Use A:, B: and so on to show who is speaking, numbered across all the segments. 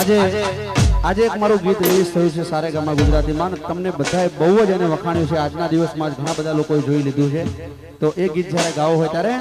A: આજે આજે એક મારું ગીત રિલીઝ થયું છે સારે ગામા ગુજરાતીમાં તમને બધાએ બહુ જ એને વખાણ્યું છે. આજના દિવસમાં ઘણા બધા લોકોએ જોઈ લીધું છે. તો એ ગીત જ્યારે ગાવો હોય ત્યારે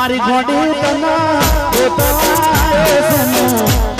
A: મારી ગોડી તના ગોતવાયો સનો